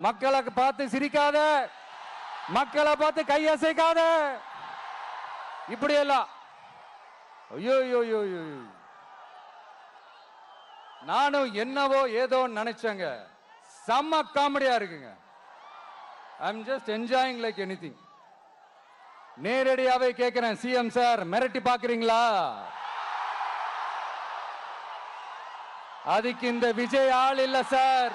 மக்களை பார்த்து சிரிக்காத மக்களை பார்த்து கையசைக்காத இப்படி எல்லாம் ஐயோ ஐயோ நானும் என்னவோ ஏதோ நினைச்சேங்க. செம்ம காமெடியா இருக்குங்க. I am just enjoying like anything நேரடியாவே கேட்கிறேன் சிஎம் சார் மிரட்டி பாக்குறீங்களா அதுக்கு இந்த விஜய் ஆள் இல்ல சார்